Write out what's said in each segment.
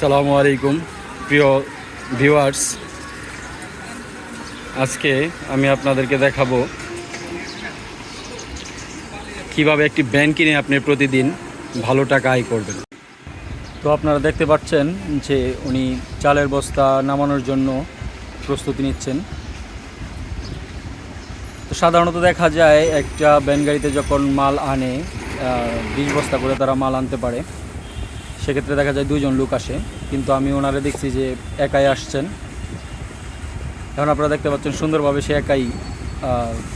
সালামু আলাইকুম, প্রিয় ভিউয়ার্স। আজকে আমি আপনাদেরকে দেখাবো কীভাবে একটি ব্যান কিনে আপনি প্রতিদিন ভালো টাকা আয় করবেন। তো আপনারা দেখতে পাচ্ছেন যে উনি চালের বস্তা নামানোর জন্য প্রস্তুতি নিচ্ছেন। তো সাধারণত দেখা যায় একটা ব্যান গাড়িতে যখন মাল আনে বিশ বস্তা করে তারা মাল আনতে পারে। সেক্ষেত্রে দেখা যায় দুইজন লোক আসে, কিন্তু আমি ওনারে দেখছি যে একাই আসছেন। এখন আপনারা দেখতে পাচ্ছেন সুন্দরভাবে সে একাই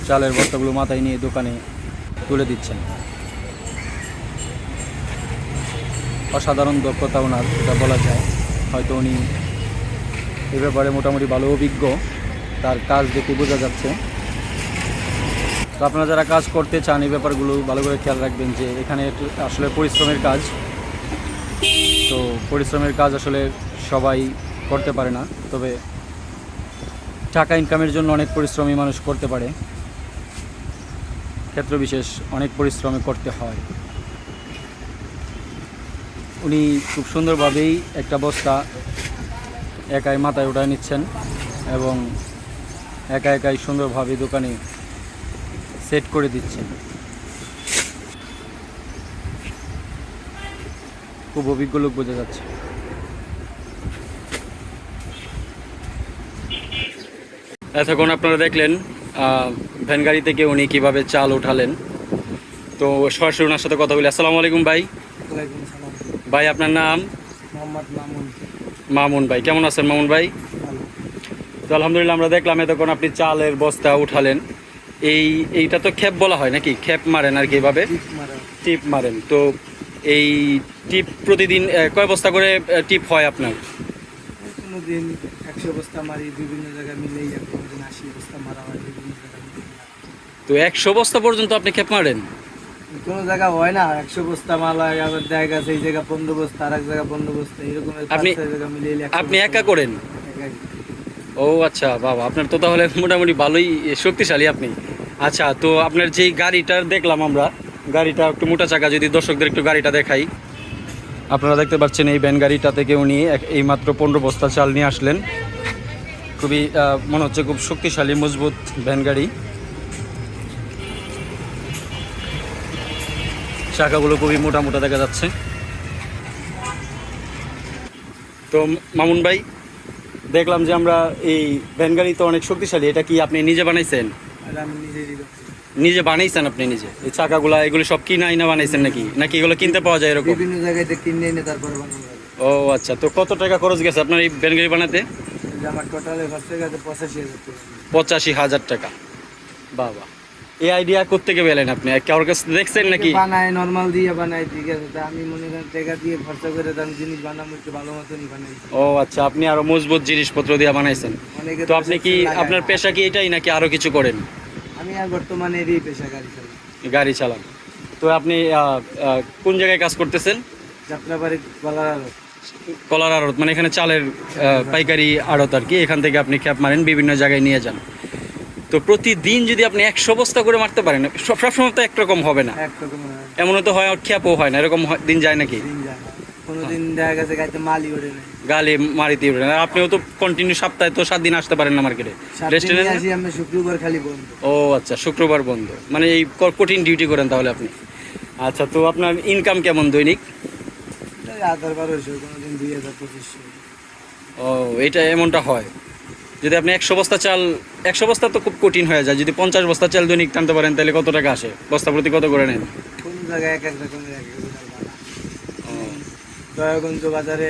চালের বস্তাগুলো মাথায় নিয়ে দোকানে তুলে দিচ্ছেন। অসাধারণ দক্ষতা ওনার, এটা বলা যায়। হয়তো উনি এ ব্যাপারে মোটামুটি ভালো অভিজ্ঞ, তার কাজ দেখে বোঝা যাচ্ছে। তো আপনারা যারা কাজ করতে চান, এই ব্যাপারগুলো ভালো করে খেয়াল রাখবেন যে এখানে আসলে পরিশ্রমের কাজ। তো পরিশ্রমের কাজ আসলে সবাই করতে পারে না, তবে টাকা ইনকামের জন্য অনেক পরিশ্রমী মানুষ করতে পারে। ক্ষেত্র বিশেষ অনেক পরিশ্রমী করতে হয়। উনি খুব সুন্দরভাবেই একটা বস্তা একাই মাথায় উঠায় নিচ্ছেন এবং একা একাই সুন্দরভাবে দোকানে সেট করে দিচ্ছেন। খুব অভিজ্ঞ লোক বোঝা যাচ্ছে। এতক্ষণ আপনারা দেখলেন ভ্যান গাড়ি থেকে উনি কীভাবে চাল উঠালেন। তো সরাসরি ওনার সাথে কথা বলি। আসসালামু আলাইকুম ভাই। ভাই আপনার নাম? মামুন। মামুন ভাই কেমন আছেন মামুন ভাই? তো আলহামদুলিল্লাহ আমরা দেখলাম এতক্ষণ আপনি চালের বস্তা উঠালেন। এই এইটা তো খেপ বলা হয় নাকি? খেপ মারেন আর কি এভাবে? টিপ মারেন। তো এই টিপ প্রতিদিন কয় বস্তা করে টিপ হয় আপনার? কোনো দিন একশো বস্তা মারি বিভিন্ন জায়গায় মিলেই যায় কোনো দিন আশি বস্তা মারা হয় বিভিন্ন জায়গায় তো একশো বস্তা পর্যন্ত আপনি খেপ মারেন? কোনো জায়গা হয় না একশো বস্তা মাল হয় আবার দেখা গেছে এই জায়গা পনেরো বস্তা আর এক জায়গা পনেরো বস্তা এরকম আপনি- জায়গা আপনি একা। করেন? ও আচ্ছা বাবা আপনার তো তাহলে মোটামুটি ভালোই শক্তিশালী আপনি। আচ্ছা তো আপনার যেই গাড়িটা দেখলাম আমরা গাড়িটা একটু মোটা চাকা, যদি দর্শকদের একটু গাড়িটা দেখাই। আপনারা দেখতে পাচ্ছেন এই ভ্যান গাড়িটা থেকে উনি এক- এইমাত্র পনেরো বস্তা চাল নিয়ে আসলেন। খুবই মনে হচ্ছে খুব শক্তিশালী, মজবুত ভ্যান গাড়ি। চাকাগুলো খুবই মোটা মোটা দেখা যাচ্ছে। তো মামুন ভাই, দেখলাম যে আমরা এই ভ্যান গাড়ি তো অনেক শক্তিশালী, এটা কি আপনি নিজে বানাইছেন? আমি। নিজে বানাইছেন আপনি নিজে? এই চাকাগুলা এগুলো সব কিনা আইনা বানাইছেন নাকি? নাকি এগুলো কিনতে পাওয়া যায় এরকম? বিভিন্ন জায়গায় থেকে কিনে এনে তারপরে বানানো ও আচ্ছা। তো কত টাকা খরচ গেছে আপনার এই ভ্যান বানাতে? আমার টোটালে খরচা গেছে পঁচাশি হাজার টাকা। পঁচাশি হাজার টাকা। বাবা। এই আইডিয়া করতে পেলেন আপনি? কারোর কাছে দেখছেন নাকি? বানায় নর্মাল দিয়ে বানাই ঠিক আছে। তা আমি মনে করেন টাকা দিয়ে খরচা করে দাম জিনিস বানাবো একটু ভালো মতনই বানাই। ও আচ্ছা। আপনি আরও মজবুত জিনিসপত্র দিয়ে বানাইছেন। তো আপনি কি আপনার পেশা কি এটাই নাকি আরও কিছু করেন? আমি আর বর্তমানে এরই পেশা গাড়ি চালাই। গাড়ি চালান। তো আপনি কোন জায়গায় কাজ করতেছেন? যাত্রাবাড়ি বলার আড়ত। কলার আড়ত মানে এখানে চালের পাইকারি আড়ত আর কি এখান থেকে আপনি খ্যাপ মারেন বিভিন্ন জায়গায় নিয়ে যান। তো প্রতিদিন যদি আপনি একশো বস্তা করে মারতে পারেন সব সবসময় তো একরকম হবে না। এমনও তো হয় খ্যাপও হয় না এরকম হয়- দিন যায় নাকি? দিন যায় না। কোনোদিন দেখা গেছে গাড়িতে মালই ওঠে না গালি মারিতে আর আপনিও তো কন্টিনিউ সপ্তাহে তো সাত দিন আসতে পারেন না মার্কেটে রেস্টুরেন্টে আসি শুক্রবার খালি বন্ধ। ও আচ্ছা শুক্রবার বন্ধ। মানে এই কঠিন ডিউটি করেন তাহলে আপনি। আচ্ছা তো আপনার ইনকাম কেমন দৈনিক? হাজার বারোশো কোনোদিন দুই হাজার পঁচিশশো। ও এটা এমনটা হয়। যদি আপনি একশো বস্তা চাল একশো বস্তা তো খুব কঠিন হয়ে যায়। যদি পঞ্চাশ বস্তা চাল দৈনিক টানতে পারেন তাহলে কত টাকা আসে? বস্তা প্রতি কত করে নেন? কোন জায়গায় এক এক রকমের এক এক রকমের ভাড়া। দয়াগঞ্জ বাজারে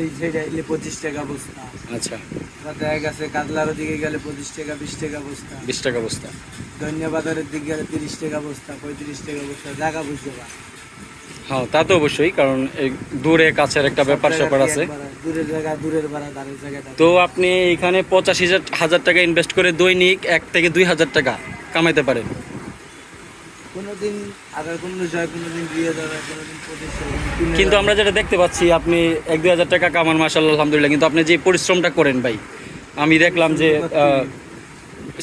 এই এলে পঁচিশ টাকা বস্তা। আচ্ছা। আবার দেখা গেছে কাতলার দিকে গেলে পঁচিশ টাকা বিশ টাকা বস্তা। বিশ টাকা বস্তা। ধনিয়া বাজারের দিকে গেলে তিরিশ টাকা বস্তা পঁয়ত্রিশ টাকা বস্তা জায়গা বুঝতে পার হ্যাঁ তা তো অবশ্যই কারণ এই দূরে কাছের একটা ব্যাপার স্যাপার আছে। দূরের জায়গা দূরের ভাড়া দাঁড়ের জায়গা তো আপনি এখানে পঁচাশি হাজার হাজার টাকা ইনভেস্ট করে দৈনিক এক থেকে দুই হাজার টাকা কামাইতে পারেন। কোনোদিন আবার কোনো বিষয় কোনোদিন হাজার হয় কোনোদিন কিন্তু আমরা যেটা দেখতে পাচ্ছি আপনি এক দুই হাজার টাকা কামান মাসাল্লাহ আলহামদুলিল্লাহ কিন্তু আপনি যে পরিশ্রমটা করেন ভাই আমি দেখলাম যে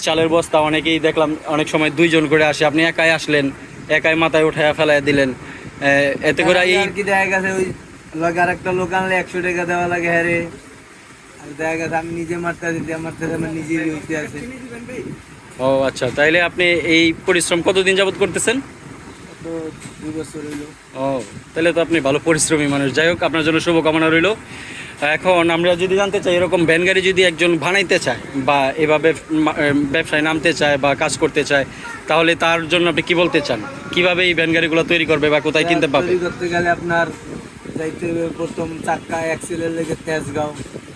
চালের বস্তা অনেকেই দেখলাম অনেক সময় দুইজন করে আসে আপনি একাই আসলেন একাই মাথায় উঠায় ফেলায় দিলেন এতে করে এই কি দেখা গেছে ওই লগে আর একটা লোক আনলে একশো টাকা দেওয়া লাগে হ্যাঁ রে। দেখা গেছে আমি নিজে মারতে দিতে মারতে আমার হইতে আছে। ও আচ্ছা। তাইলে আপনি এই পরিশ্রম কতদিন যাবত করতেছেন? ও তাহলে তো আপনি ভালো পরিশ্রমী মানুষ। যাই হোক আপনার জন্য শুভকামনা রইল। এখন আমরা যদি জানতে চাই এরকম ভ্যান গাড়ি যদি একজন বানাইতে চায় বা এভাবে ব্যবসায় নামতে চায় বা কাজ করতে চায় তাহলে তার জন্য আপনি কি বলতে চান? কীভাবে এই ভ্যান গাড়িগুলো তৈরি করবে বা কোথায় কিনতে তৈরি করতে গেলে আপনার যাইতে হবে প্রথম চাক্কা অ্যাক্সেলের লেগে তেজগাঁও।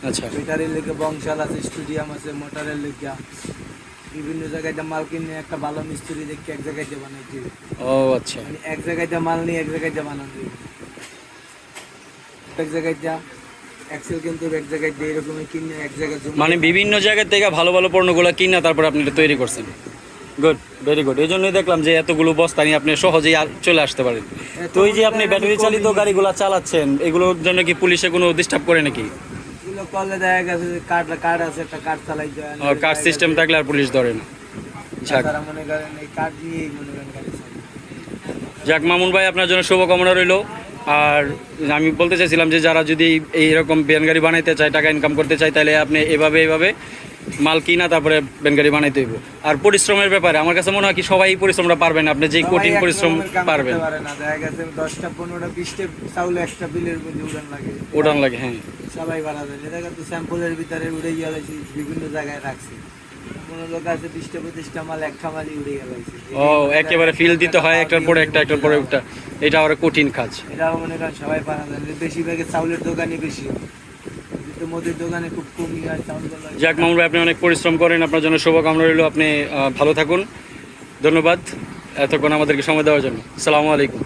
আচ্ছা। ব্যাটারির লেগে বংশাল আছে স্টুডিয়াম আছে মোটরের লেগে। বিভিন্ন জায়গায় মাল কিনে একটা ভালো মিস্ত্রি দেখে এক জায়গায় বানাইতে ও আচ্ছা। মানে এক জায়গায় মাল নিয়ে এক জায়গায় এক জায়গায় যা এক্সেল কিন্তু এক জায়গায় দিয়ে এরকমই কিনে এক জায়গায় মানে বিভিন্ন জায়গা থেকে ভালো ভালো পণ্যগুলো কিনে তারপর আপনি এটা তৈরি করছেন। গুড ভেরি গুড এই জন্যই দেখলাম যে এতগুলো বস্তা নিয়ে আপনি সহজেই চলে আসতে পারেন। তো এই যে আপনি ব্যাটারি চালিত গাড়িগুলো চালাচ্ছেন এগুলোর জন্য কি পুলিশে কোনো ডিস্টার্ব করে নাকি? করলে দেখা গেছে যে কার্ড কার্ড আছে একটা কার্ড চালাই যায় কার্ড সিস্টেম থাকলে আর পুলিশ ধরে না। যাক। তারা মনে করেন এই কার্ড নিয়েই মনে করেন গাড়ি চালায়। যাক মামুন ভাই আপনার জন্য শুভকামনা রইল। আর আমি বলতে চাইছিলাম যে যারা যদি এইরকম ব্যান গাড়ি বানাইতে চায় টাকা ইনকাম করতে চায় তাহলে আপনি এভাবে এভাবে মাল কিনা তারপরে ব্যান গাড়ি বানাইতে হইব। আর পরিশ্রমের ব্যাপারে আমার কাছে মনে হয় কি সবাই পরিশ্রমটা পারবেন আপনি যে কঠিন পরিশ্রম পারবেন পারে না। দেখা গেছে দশটা পনেরোটা বিশটা চাউলে একটা বিলের মধ্যে উড়ান লাগে। হ্যাঁ। সবাই যায় স্যাম্পলের ভিতরে উড়ে গেলাইছি বিভিন্ন জায়গায় রাখছি। কোনো লোক আছে বিশটা পঁচিশটা মাল এক খামালি উড়ে গেলাইছি ও একেবারে ফিল দিতে হয় একটার পরে একটা একটার পরে একটা এটা আবার কঠিন কাজ। এটা মনে করেন সবাই পারা যায় না। চাউলের দোকানই বেশি। মুদির দোকানে যাক, মামুন ভাই, আপনি অনেক পরিশ্রম করেন। আপনার জন্য শুভকামনা রইল। আপনি ভালো থাকুন। ধন্যবাদ। এতক্ষণ আমাদেরকে সময় দেওয়ার জন্য। সালামু আলাইকুম।